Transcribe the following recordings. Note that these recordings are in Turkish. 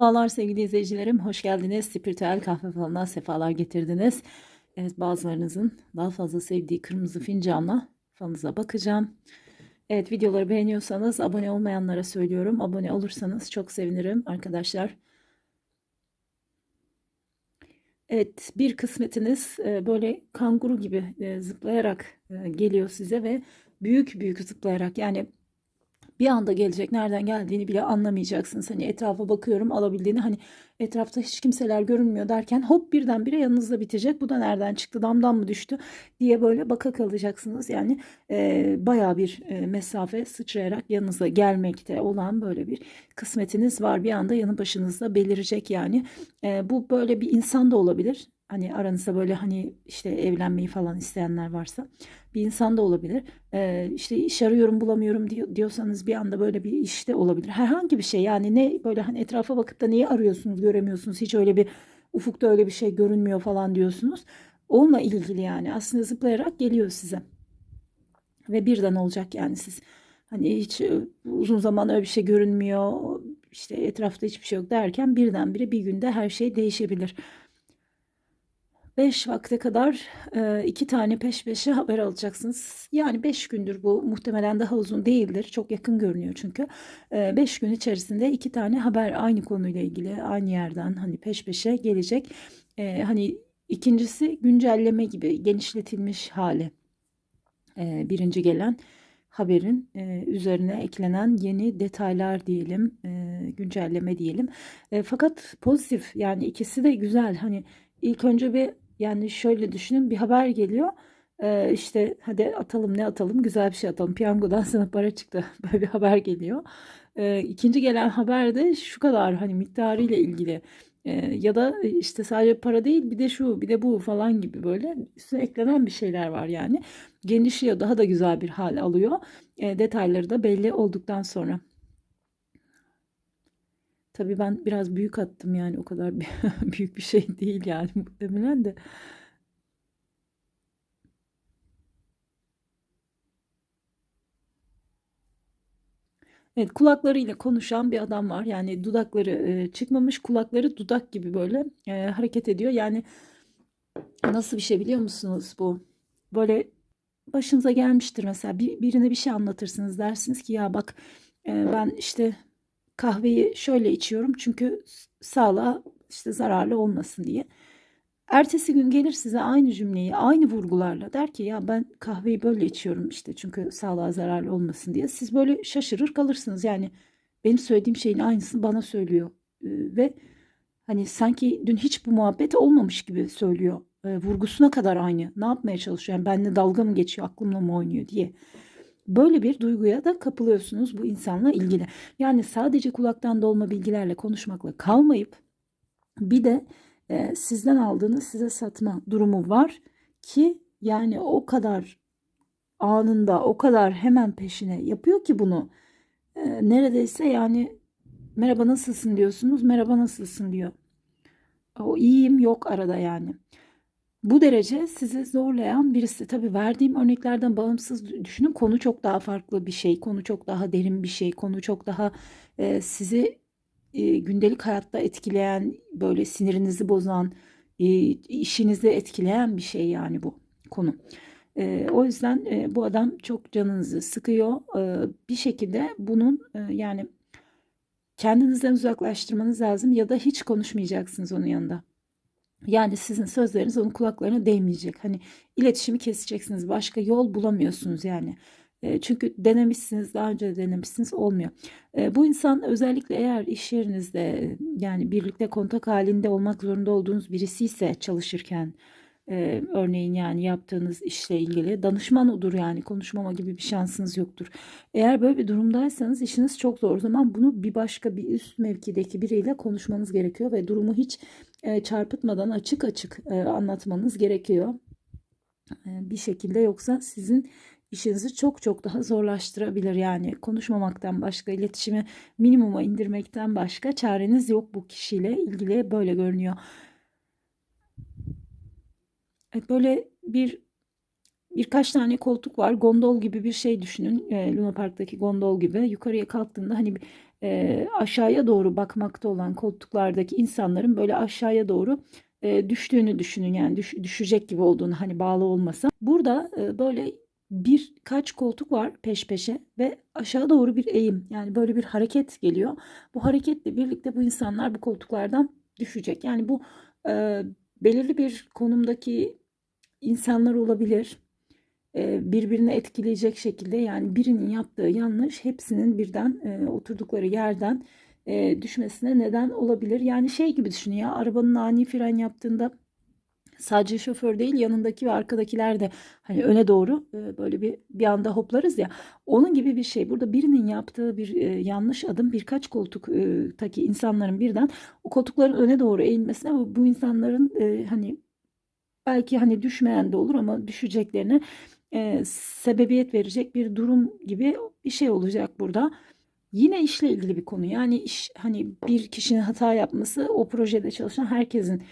Merhabalar sevgili izleyicilerim, hoş geldiniz. Spiritüel kahve falına sefalar getirdiniz. Evet, bazılarınızın daha fazla sevdiği kırmızı fincanla falınıza bakacağım. Evet, videoları beğeniyorsanız abone olmayanlara söylüyorum. Abone olursanız çok sevinirim arkadaşlar. Evet, bir kısmetiniz e, böyle kanguru gibi e, zıplayarak e, geliyor size ve büyük büyük zıplayarak yani bir anda gelecek nereden geldiğini bile anlamayacaksınız. Hani etrafa bakıyorum alabildiğini hani etrafta hiç kimseler görünmüyor derken hop birdenbire yanınızda bitecek. Bu da nereden çıktı damdan mı düştü diye böyle baka kalacaksınız. Yani e, baya bir e, mesafe sıçrayarak yanınıza gelmekte olan böyle bir kısmetiniz var. Bir anda yanı başınızda belirecek yani. E, bu böyle bir insan da olabilir. Hani aranızda böyle hani işte evlenmeyi falan isteyenler varsa bir insan da olabilir. Ee, işte iş arıyorum bulamıyorum diyor, diyorsanız bir anda böyle bir işte olabilir. Herhangi bir şey yani ne böyle hani etrafa bakıp da neyi arıyorsunuz göremiyorsunuz. Hiç öyle bir ufukta öyle bir şey görünmüyor falan diyorsunuz. Onunla ilgili yani aslında zıplayarak geliyor size. Ve birden olacak yani siz hani hiç e, uzun zaman öyle bir şey görünmüyor. işte etrafta hiçbir şey yok derken birdenbire bir günde her şey değişebilir. 5 vakte kadar e, iki tane peş peşe haber alacaksınız. Yani 5 gündür bu muhtemelen daha uzun değildir. Çok yakın görünüyor çünkü. 5 gün içerisinde iki tane haber aynı konuyla ilgili aynı yerden hani peş peşe gelecek. E, hani ikincisi güncelleme gibi genişletilmiş hali. E, birinci gelen haberin üzerine eklenen yeni detaylar diyelim, güncelleme diyelim. fakat pozitif yani ikisi de güzel. Hani ilk önce bir yani şöyle düşünün bir haber geliyor. Ee, işte hadi atalım ne atalım güzel bir şey atalım. Piyangodan sana para çıktı. Böyle bir haber geliyor. Ee, ikinci gelen haber de şu kadar hani miktarıyla ilgili. Ee, ya da işte sadece para değil bir de şu bir de bu falan gibi böyle üstüne eklenen bir şeyler var yani. Genişliyor daha da güzel bir hal alıyor. Ee, detayları da belli olduktan sonra. Tabii ben biraz büyük attım yani o kadar büyük bir şey değil yani muhtemelen de. Evet kulaklarıyla konuşan bir adam var. Yani dudakları e, çıkmamış kulakları dudak gibi böyle e, hareket ediyor. Yani nasıl bir şey biliyor musunuz bu? Böyle başınıza gelmiştir mesela bir, birine bir şey anlatırsınız dersiniz ki ya bak e, ben işte kahveyi şöyle içiyorum çünkü sağlığa işte zararlı olmasın diye. Ertesi gün gelir size aynı cümleyi aynı vurgularla der ki ya ben kahveyi böyle içiyorum işte çünkü sağlığa zararlı olmasın diye. Siz böyle şaşırır kalırsınız yani benim söylediğim şeyin aynısını bana söylüyor ve hani sanki dün hiç bu muhabbet olmamış gibi söylüyor. vurgusuna kadar aynı. Ne yapmaya çalışıyor? Yani benimle dalga mı geçiyor, aklımla mı oynuyor diye. Böyle bir duyguya da kapılıyorsunuz bu insanla ilgili. Yani sadece kulaktan dolma bilgilerle konuşmakla kalmayıp bir de e, sizden aldığınız size satma durumu var ki yani o kadar anında o kadar hemen peşine yapıyor ki bunu. E, neredeyse yani merhaba nasılsın diyorsunuz merhaba nasılsın diyor. O iyiyim yok arada yani. Bu derece sizi zorlayan birisi. Tabii verdiğim örneklerden bağımsız düşünün. Konu çok daha farklı bir şey. Konu çok daha derin bir şey. Konu çok daha e, sizi e, gündelik hayatta etkileyen, böyle sinirinizi bozan, e, işinizi etkileyen bir şey yani bu konu. E, o yüzden e, bu adam çok canınızı sıkıyor. E, bir şekilde bunun e, yani kendinizden uzaklaştırmanız lazım ya da hiç konuşmayacaksınız onun yanında. Yani sizin sözleriniz onun kulaklarına değmeyecek. Hani iletişimi keseceksiniz. Başka yol bulamıyorsunuz yani. E, çünkü denemişsiniz, daha önce de denemişsiniz olmuyor. E, bu insan özellikle eğer iş yerinizde yani birlikte kontak halinde olmak zorunda olduğunuz birisi ise çalışırken ee, örneğin yani yaptığınız işle ilgili danışman odur yani konuşmama gibi bir şansınız yoktur. Eğer böyle bir durumdaysanız işiniz çok zor. O zaman bunu bir başka bir üst mevkideki biriyle konuşmanız gerekiyor ve durumu hiç e, çarpıtmadan açık açık e, anlatmanız gerekiyor. E, bir şekilde yoksa sizin işinizi çok çok daha zorlaştırabilir. Yani konuşmamaktan başka, iletişimi minimuma indirmekten başka çareniz yok bu kişiyle ilgili böyle görünüyor. Böyle bir birkaç tane koltuk var. Gondol gibi bir şey düşünün. Luna Park'taki gondol gibi. Yukarıya kalktığında hani e, aşağıya doğru bakmakta olan koltuklardaki insanların böyle aşağıya doğru e, düştüğünü düşünün yani düş, düşecek gibi olduğunu hani bağlı olmasa. Burada e, böyle birkaç koltuk var peş peşe ve aşağı doğru bir eğim yani böyle bir hareket geliyor. Bu hareketle birlikte bu insanlar bu koltuklardan düşecek. Yani bu e, belirli bir konumdaki insanlar olabilir. E, birbirini etkileyecek şekilde yani birinin yaptığı yanlış hepsinin birden e, oturdukları yerden e, düşmesine neden olabilir. Yani şey gibi düşünün ya arabanın ani fren yaptığında sadece şoför değil yanındaki ve arkadakiler de hani öne doğru böyle bir bir anda hoplarız ya onun gibi bir şey. Burada birinin yaptığı bir yanlış adım birkaç koltuktaki insanların birden o koltukların öne doğru eğilmesine bu insanların hani belki hani düşmeyen de olur ama düşeceklerine sebebiyet verecek bir durum gibi bir şey olacak burada. Yine işle ilgili bir konu. Yani iş hani bir kişinin hata yapması o projede çalışan herkesin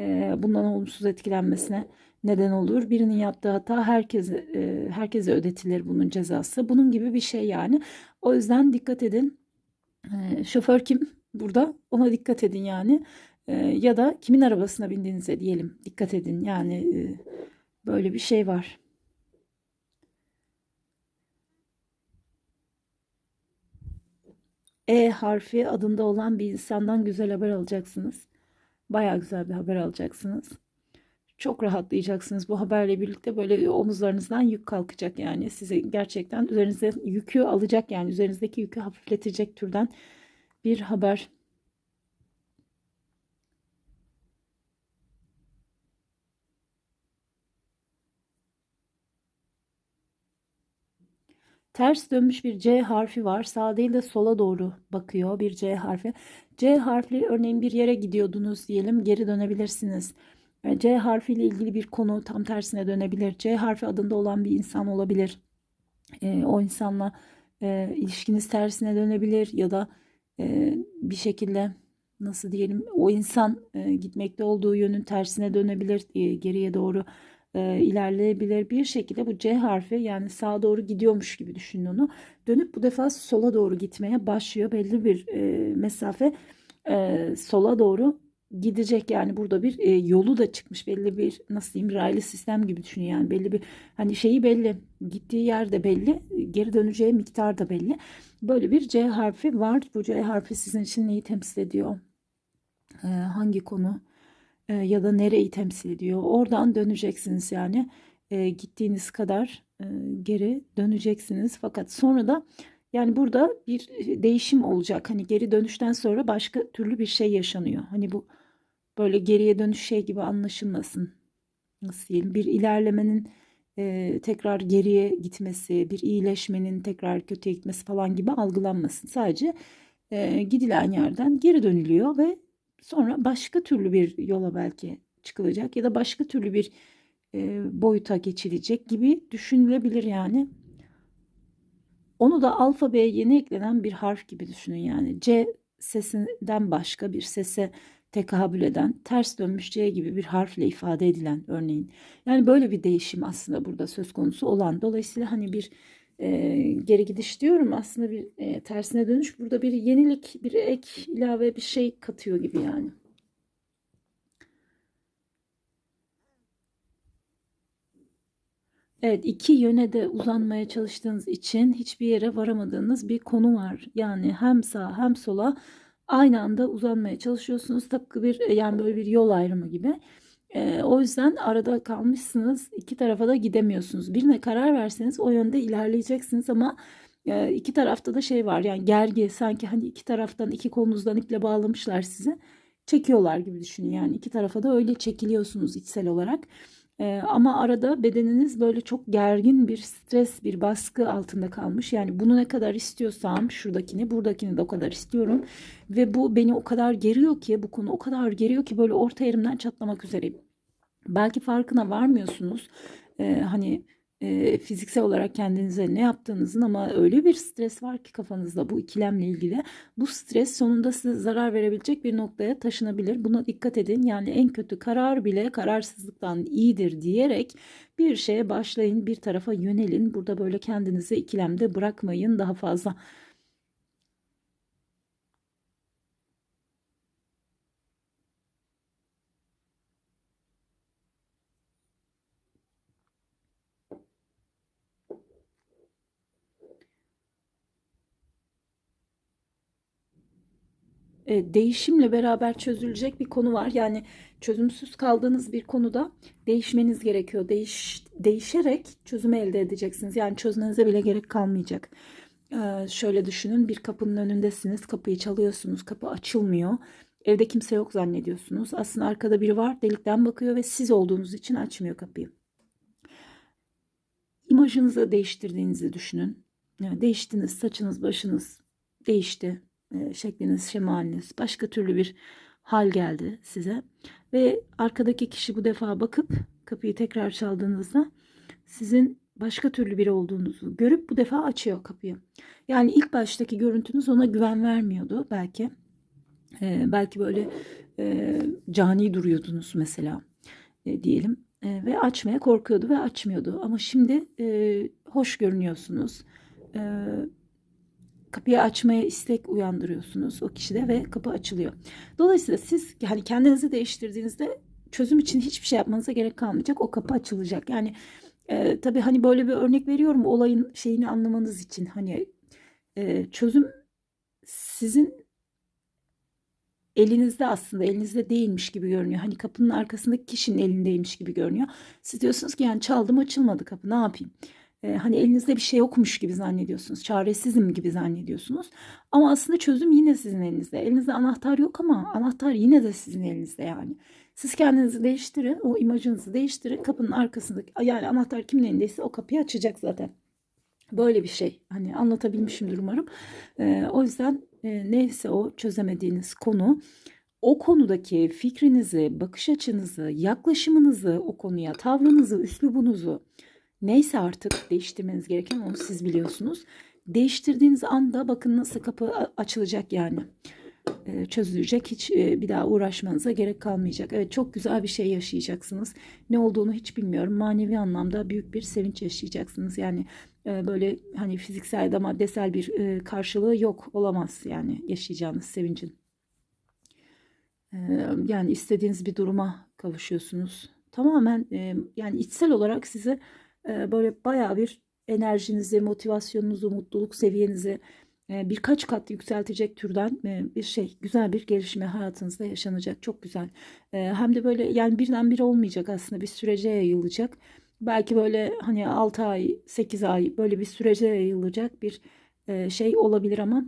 e, bundan olumsuz etkilenmesine neden olur. Birinin yaptığı hata herkese e, herkese ödetilir bunun cezası. Bunun gibi bir şey yani. O yüzden dikkat edin. E, şoför kim burada? Ona dikkat edin yani. E, ya da kimin arabasına bindiğinize diyelim. Dikkat edin. Yani e, böyle bir şey var. E harfi adında olan bir insandan güzel haber alacaksınız. Baya güzel bir haber alacaksınız. Çok rahatlayacaksınız bu haberle birlikte böyle omuzlarınızdan yük kalkacak yani size gerçekten üzerinize yükü alacak yani üzerinizdeki yükü hafifletecek türden bir haber. Ters dönmüş bir C harfi var. Sağ değil de sola doğru bakıyor bir C harfi. C harfli örneğin bir yere gidiyordunuz diyelim geri dönebilirsiniz. E, C harfi ile ilgili bir konu tam tersine dönebilir. C harfi adında olan bir insan olabilir. E, o insanla e, ilişkiniz tersine dönebilir ya da e, bir şekilde nasıl diyelim o insan e, gitmekte olduğu yönün tersine dönebilir e, geriye doğru e, ilerleyebilir. Bir şekilde bu C harfi yani sağa doğru gidiyormuş gibi düşünün onu. Dönüp bu defa sola doğru gitmeye başlıyor. Belli bir e, mesafe e, sola doğru gidecek yani burada bir e, yolu da çıkmış belli bir nasıl diyeyim raylı sistem gibi düşünün yani belli bir hani şeyi belli gittiği yer de belli geri döneceği miktar da belli böyle bir C harfi var bu C harfi sizin için neyi temsil ediyor ee, hangi konu e, ya da nereyi temsil ediyor. Oradan döneceksiniz yani e, gittiğiniz kadar e, geri döneceksiniz. Fakat sonra da yani burada bir değişim olacak. Hani geri dönüşten sonra başka türlü bir şey yaşanıyor. Hani bu böyle geriye dönüş şey gibi anlaşılmasın. Nasıl diyelim bir ilerlemenin e, tekrar geriye gitmesi, bir iyileşmenin tekrar kötüye gitmesi falan gibi algılanmasın. Sadece e, gidilen yerden geri dönülüyor ve Sonra başka türlü bir yola belki çıkılacak ya da başka türlü bir e, boyuta geçilecek gibi düşünülebilir yani. Onu da alfabeye yeni eklenen bir harf gibi düşünün yani. C sesinden başka bir sese tekabül eden, ters dönmüş C gibi bir harfle ifade edilen örneğin. Yani böyle bir değişim aslında burada söz konusu olan. Dolayısıyla hani bir e, geri gidiş diyorum aslında bir e, tersine dönüş burada bir yenilik bir ek ilave bir şey katıyor gibi yani. Evet iki yöne de uzanmaya çalıştığınız için hiçbir yere varamadığınız bir konu var. Yani hem sağ hem sola aynı anda uzanmaya çalışıyorsunuz. Tıpkı bir yani böyle bir yol ayrımı gibi. E, o yüzden arada kalmışsınız. iki tarafa da gidemiyorsunuz. Birine karar verseniz o yönde ilerleyeceksiniz ama e, iki tarafta da şey var. Yani gergi sanki hani iki taraftan iki kolunuzdan iple bağlamışlar sizi. Çekiyorlar gibi düşünün. Yani iki tarafa da öyle çekiliyorsunuz içsel olarak. Ee, ama arada bedeniniz böyle çok gergin bir stres, bir baskı altında kalmış. Yani bunu ne kadar istiyorsam şuradakini, buradakini de o kadar istiyorum. Ve bu beni o kadar geriyor ki, bu konu o kadar geriyor ki böyle orta yerimden çatlamak üzereyim. Belki farkına varmıyorsunuz. Ee, hani e, fiziksel olarak kendinize ne yaptığınızın ama öyle bir stres var ki kafanızda bu ikilemle ilgili. Bu stres sonunda size zarar verebilecek bir noktaya taşınabilir. Buna dikkat edin. Yani en kötü karar bile kararsızlıktan iyidir diyerek bir şeye başlayın, bir tarafa yönelin. Burada böyle kendinizi ikilemde bırakmayın daha fazla. Değişimle beraber çözülecek bir konu var. Yani çözümsüz kaldığınız bir konuda değişmeniz gerekiyor. Değiş, değişerek çözümü elde edeceksiniz. Yani çözmenize bile gerek kalmayacak. Ee, şöyle düşünün bir kapının önündesiniz. Kapıyı çalıyorsunuz. Kapı açılmıyor. Evde kimse yok zannediyorsunuz. Aslında arkada biri var. Delikten bakıyor ve siz olduğunuz için açmıyor kapıyı. İmajınızı değiştirdiğinizi düşünün. Yani değiştiniz, saçınız, başınız değişti. E, şekliniz, şemaliniz, başka türlü bir hal geldi size. Ve arkadaki kişi bu defa bakıp kapıyı tekrar çaldığınızda sizin başka türlü biri olduğunuzu görüp bu defa açıyor kapıyı. Yani ilk baştaki görüntünüz ona güven vermiyordu belki. E, belki böyle e, cani duruyordunuz mesela e, diyelim. E, ve açmaya korkuyordu ve açmıyordu. Ama şimdi e, hoş görünüyorsunuz. E, kapıyı açmaya istek uyandırıyorsunuz o kişide ve kapı açılıyor. Dolayısıyla siz hani kendinizi değiştirdiğinizde çözüm için hiçbir şey yapmanıza gerek kalmayacak. O kapı açılacak. Yani e, tabii hani böyle bir örnek veriyorum olayın şeyini anlamanız için. Hani e, çözüm sizin elinizde aslında elinizde değilmiş gibi görünüyor. Hani kapının arkasındaki kişinin elindeymiş gibi görünüyor. Siz diyorsunuz ki yani çaldım açılmadı kapı ne yapayım? Ee, hani elinizde bir şey yokmuş gibi zannediyorsunuz. Çaresizim gibi zannediyorsunuz. Ama aslında çözüm yine sizin elinizde. Elinizde anahtar yok ama anahtar yine de sizin elinizde yani. Siz kendinizi değiştirin, o imajınızı değiştirin. Kapının arkasındaki yani anahtar kimin elindeyse o kapıyı açacak zaten. Böyle bir şey. Hani anlatabilmişimdir umarım. Ee, o yüzden e, neyse o çözemediğiniz konu o konudaki fikrinizi, bakış açınızı, yaklaşımınızı o konuya, tavrınızı, üslubunuzu neyse artık değiştirmeniz gereken onu siz biliyorsunuz. Değiştirdiğiniz anda bakın nasıl kapı açılacak yani. E, çözülecek. Hiç e, bir daha uğraşmanıza gerek kalmayacak. Evet çok güzel bir şey yaşayacaksınız. Ne olduğunu hiç bilmiyorum. Manevi anlamda büyük bir sevinç yaşayacaksınız. Yani e, böyle hani fiziksel ya da maddesel bir karşılığı yok olamaz yani yaşayacağınız sevincin. Yani istediğiniz bir duruma kavuşuyorsunuz. Tamamen yani içsel olarak size böyle bayağı bir enerjinizi, motivasyonunuzu, mutluluk seviyenizi birkaç kat yükseltecek türden bir şey, güzel bir gelişme hayatınızda yaşanacak. Çok güzel. Hem de böyle yani birdenbire olmayacak aslında bir sürece yayılacak. Belki böyle hani 6 ay, 8 ay böyle bir sürece yayılacak bir şey olabilir ama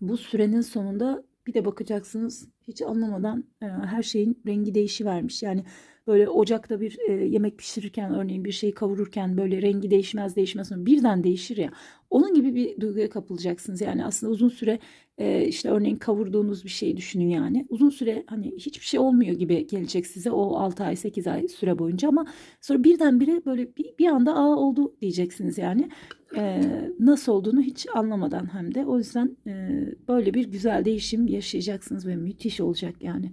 bu sürenin sonunda bir de bakacaksınız hiç anlamadan her şeyin rengi değişivermiş. Yani böyle ocakta bir e, yemek pişirirken örneğin bir şeyi kavururken böyle rengi değişmez değişmez birden değişir ya. Onun gibi bir duyguya kapılacaksınız. Yani aslında uzun süre e, işte örneğin kavurduğunuz bir şeyi düşünün yani. Uzun süre hani hiçbir şey olmuyor gibi gelecek size o 6 ay 8 ay süre boyunca ama sonra birdenbire böyle bir, bir anda aa oldu diyeceksiniz yani. E, nasıl olduğunu hiç anlamadan hem de o yüzden e, böyle bir güzel değişim yaşayacaksınız ve müthiş olacak yani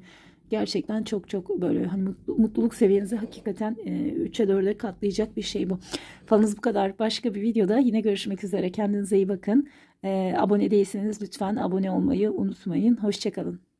gerçekten çok çok böyle hani mutluluk seviyenizi hakikaten 3'e 4'e katlayacak bir şey bu. Falınız bu kadar. Başka bir videoda yine görüşmek üzere. Kendinize iyi bakın. E, abone değilseniz lütfen abone olmayı unutmayın. Hoşçakalın.